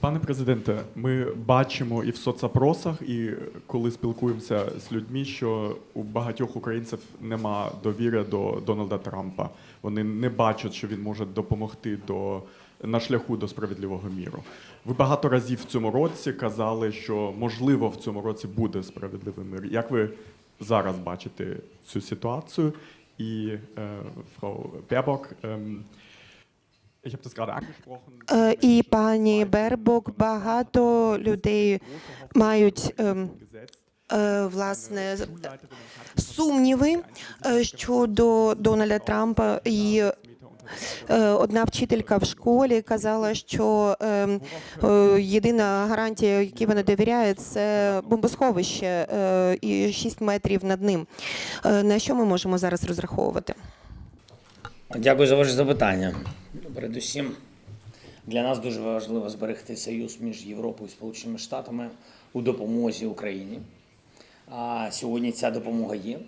Пане президенте, ми бачимо і в соцопросах, і коли спілкуємося з людьми, що у багатьох українців нема довіри до Дональда Трампа. Вони не бачать, що він може допомогти до на шляху до справедливого міру. Ви багато разів в цьому році казали, що можливо в цьому році буде справедливий мир. Як ви зараз бачите цю ситуацію? І е, gerade angesprochen. Е, І пані Бербок, багато людей мають ем, е, власне сумніви е, щодо Дональда Трампа. І е, одна вчителька в школі казала, що ем, е, єдина гарантія, якій вона довіряє, це бомбосховище е, і 6 метрів над ним. Е, На що ми можемо зараз розраховувати? Дякую за ваше запитання. Передусім, для нас дуже важливо зберегти союз між Європою і Сполученими Штатами у допомозі Україні. А сьогодні ця допомога є.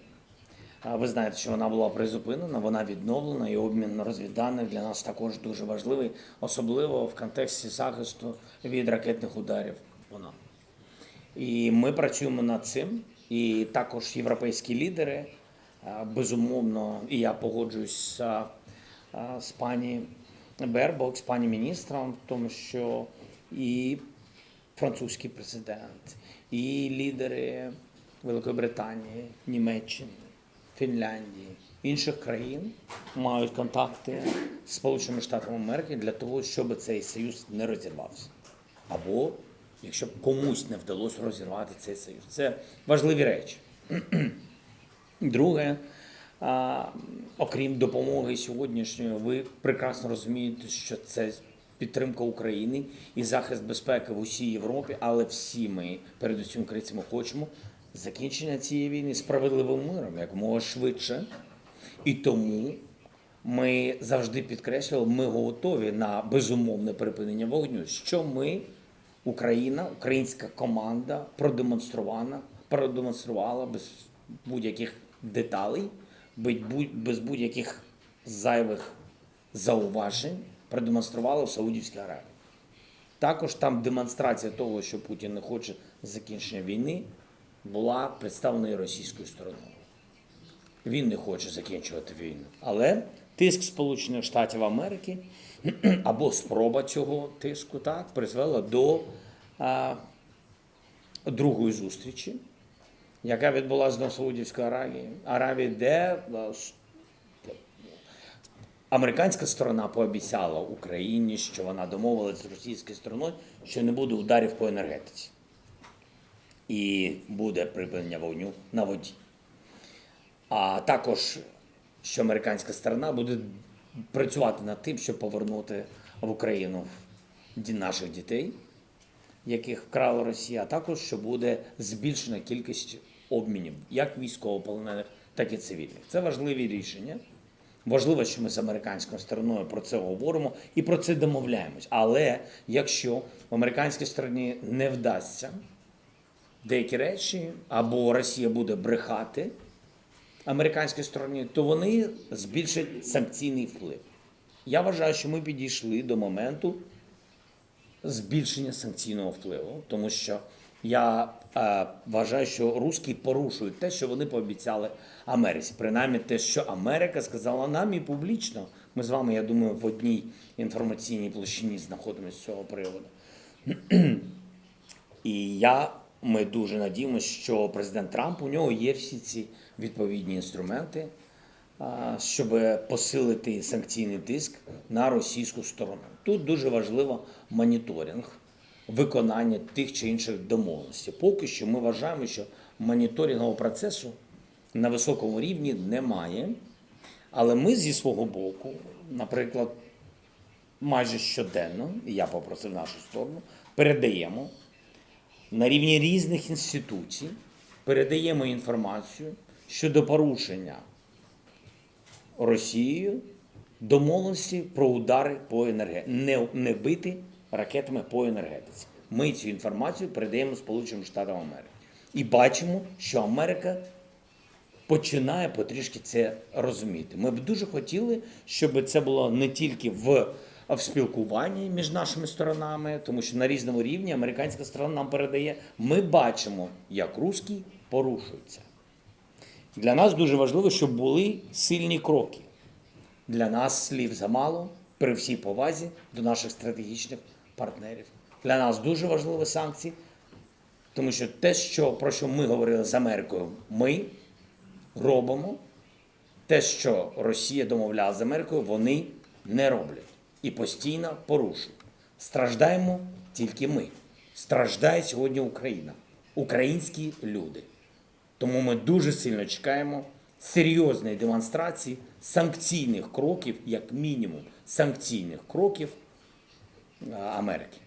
Ви знаєте, що вона була призупинена, вона відновлена, і обмін розвідданих для нас також дуже важливий, особливо в контексті захисту від ракетних ударів по нам. І ми працюємо над цим. І також європейські лідери, безумовно, і я погоджуюсь з, пані Бербок, з пані міністром, тому, що і французький президент, і лідери Великої Британії, Німеччини, Фінляндії, інших країн мають контакти з Сполученими Штатами Америки для того, щоб цей союз не розірвався або якщо б комусь не вдалося розірвати цей союз. Це важливі речі. Друге, окрім допомоги сьогоднішньої, ви прекрасно розумієте, що це підтримка України і захист безпеки в усій Європі, але всі ми, передусім українці, ми хочемо закінчення цієї війни справедливим миром, як мога швидше. І тому ми завжди підкреслювали, ми готові на безумовне припинення вогню. Що ми, Україна, українська команда, продемонструвала, продемонструвала без будь-яких деталей, без будь- без будь-яких зайвих зауважень, продемонструвала в Саудівській Аравії. Також там демонстрація того, що Путін не хоче закінчення війни, була представлена російською стороною. Він не хоче закінчувати війну. Але тиск Сполучених Штатів Америки або спроба цього тиску так, призвела до а, другої зустрічі, яка відбулася до Саудівської Аравії, Аравії, де американська сторона пообіцяла Україні, що вона домовилась з російською стороною, що не буде ударів по енергетиці. І буде припинення вогню на воді. А також, що американська сторона буде працювати над тим, щоб повернути в Україну наших дітей, яких вкрала Росія, а також що буде збільшена кількість обмінів як військовополонених, так і цивільних. Це важливі рішення. Важливо, що ми з американською стороною про це говоримо і про це домовляємось. Але якщо в американській стороні не вдасться деякі речі, або Росія буде брехати американській стороні, то вони збільшать санкційний вплив. Я вважаю, що ми підійшли до моменту збільшення санкційного впливу, тому що я вважаю, що русські порушують те, що вони пообіцяли Америці. Принаймні те, що Америка сказала нам і публічно. Ми з вами, я думаю, в одній інформаційній площині знаходимося з цього приводу. І я, ми дуже надіємося, що президент Трамп у нього є всі ці відповідні інструменти, щоб посилити санкційний тиск на російську сторону. Тут дуже важливо моніторинг виконання тих чи інших домовленостей. Поки що ми вважаємо, що моніторингового процесу на високому рівні немає. Але ми зі свого боку, наприклад, майже щоденно, і я попросив нашу сторону, передаємо на рівні різних інституцій, передаємо інформацію щодо порушення Росією домовленості про удари по енергетиці, не, не бити ракетами по енергетиці. Ми цю інформацію передаємо Сполученим Штатам Америки. І бачимо, що Америка починає потрішки це розуміти. Ми б дуже хотіли, щоб це було не тільки в в спілкуванні між нашими сторонами, тому що на різному рівні американська сторона нам передає. Ми бачимо, як русські порушуються. Для нас дуже важливо, щоб були сильні кроки. Для нас слів замало при всій повазі до наших стратегічних партнерів. Для нас дуже важливі санкції, тому що те, що, про що ми говорили з Америкою, ми робимо. Те, що Росія домовляла з Америкою, вони не роблять і постійно порушують. Страждаємо тільки ми. Страждає сьогодні Україна, українські люди. Тому ми дуже сильно чекаємо серйозної демонстрації санкційних кроків, як мінімум, санкційних кроків Америки.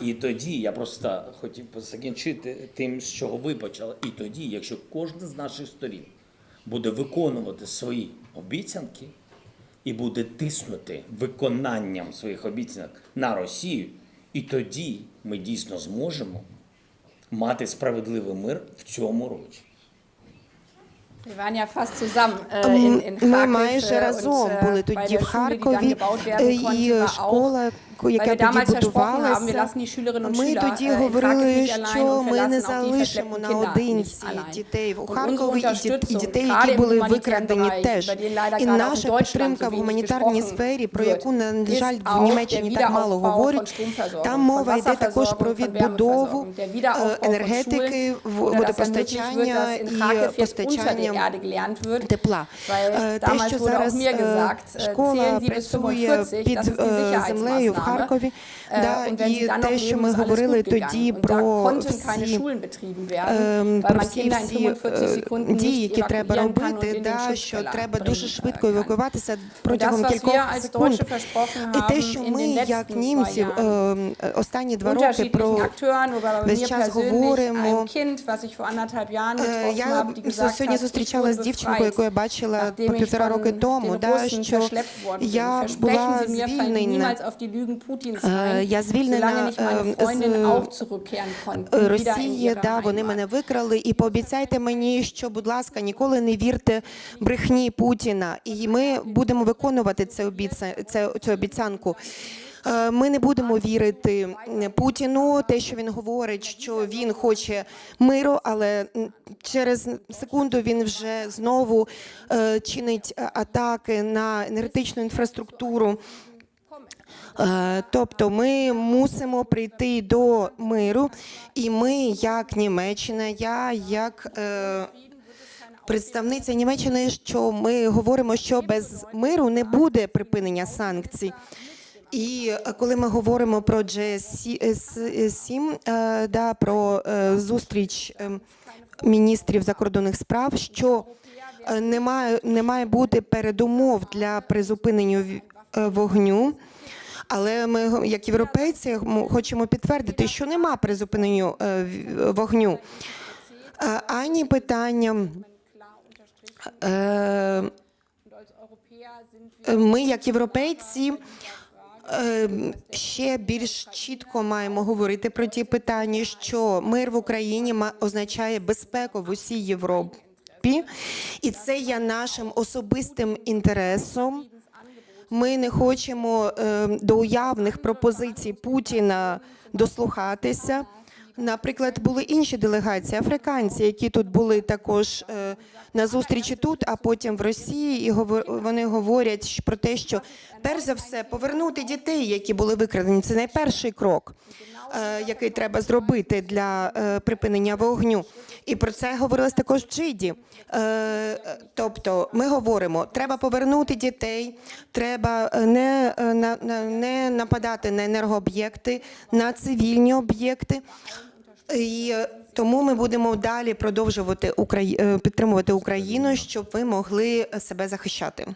І тоді я просто хотів би закінчити тим, з чого ви почали. І тоді, якщо кожна з наших сторін буде виконувати свої обіцянки і буде тиснути виконанням своїх обіцянок на Росію, і тоді ми дійсно зможемо мати справедливий мир в цьому році. In Ми майже äh, разом були тоді в Харкові, е, і школа, wir тоді und Ми тоді äh, говорили, що ми не залишимо наодинці дітей unsere Харкові і дітей, які були викрадені теж. І наша підтримка в гуманітарній сфері, про яку, на жаль, в Німеччині так мало говорять. Там мова йде також про відбудову е, енергетики, водопостачання і постачання тепла. Е, Те, що зараз е, äh, школа працює 45, під е, землею в. Харкові, Äh, да, і те, що ми говорили тоді про всі ем, про всі Kinder in всі 45 е, Sekunden дії, які треба робити, да, що треба дуже швидко евакуватися das, протягом кількох секунд. І те, що ми, як німці, ем, останні два роки про весь час говоримо. Е, Я сьогодні зустрічалася з дівчинкою, яку я бачила півтора роки тому, да, що я була звільнена. Е, Я звільнена Freundin з in Росії, да, вони мене викрали. І пообіцяйте мені, що, будь ласка, ніколи не вірте брехні Путіна. І ми будемо виконувати це обіця... цю обіцянку. Е, Ми не будемо вірити Путіну, те, що він говорить, що він хоче миру, але через секунду він вже знову е, чинить е, атаки на енергетичну інфраструктуру. Е, Тобто ми мусимо прийти до миру, і ми, як Німеччина, я як е, представниця Німеччини, що ми говоримо, що без миру не буде припинення санкцій. І е, коли ми говоримо про G7, е, да, про е, зустріч е, міністрів закордонних справ, що е, не має, не має бути передумов для призупинення вогню. Але ми, як європейці, хочемо підтвердити, що нема призупинення е, вогню. Е, Ані питання. е, Ми, як європейці, ще більш чітко маємо говорити про ті питання, що мир в Україні означає безпеку в усій Європі, і це є нашим особистим інтересом. Ми не хочемо е, до уявних пропозицій Путіна дослухатися. Наприклад, були інші делегації, африканці, які тут були також е, на зустрічі тут, а потім в Росії, і говор- вони говорять про те, що перш за все повернути дітей, які були викрадені. Це найперший крок, е, який треба зробити для е, припинення вогню. І про це говорилось також в Джиді. Тобто, ми говоримо, треба повернути дітей, треба не, на- не нападати на енергооб'єкти, на цивільні об'єкти. І е, тому ми будемо далі продовжувати е, підтримувати Україну, щоб ви могли себе захищати.